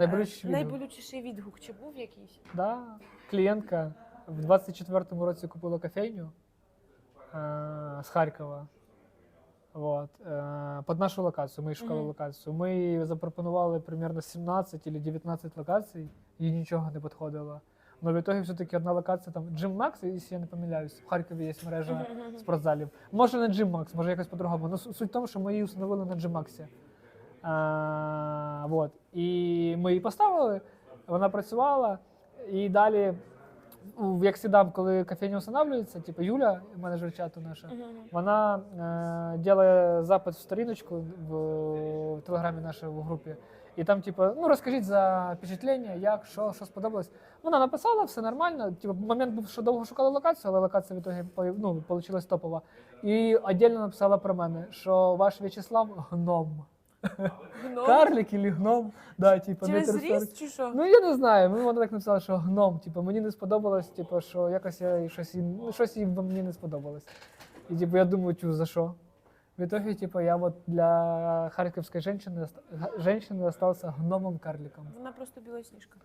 Найболючіший відгук. Найболючіший відгук чи був якийсь? Да, клієнтка в 24-му році купила кофейню е, з Харкова. Вот, е, під нашу локацію. Ми шукали Мгм. локацію. Ми запропонували примерно 17 чи 19 локацій, їй нічого не підходило. Но в итоге все-таки одна локація там Gym Max, якщо я не помиляюсь, в Харкові є мережа спортзалів. Може не Gym Max, може якось по-другому. Ну, суть в тому, що ми її установили на Gym Max. А, вот. І ми її поставили, вона працювала, і далі, як завжди, коли кофейня встановлюється, типу Юля, менеджер чату наша, вона е, запит в сторіночку в, в телеграмі нашої в групі. І там, типу, ну розкажіть за впечатлення, як, що, що сподобалось. Вона написала, все нормально. Типу, момент був, що довго шукали локацію, але локація в ітогі ну, вийшла топова. І віддільно написала про мене, що ваш В'ячеслав гном. Гном? Карлік і гном. Да, типу, Через ріст чи що? Ну я не знаю. Ми вона так написали, що гном. Типу, мені не сподобалось, типу, що якось я щось ну, щось їй мені не сподобалось. І типу, я думаю, чу, за що? В итоге, типу, я вот для харківської жінки, жінки остався гномом-карликом. Вона просто білосніжка.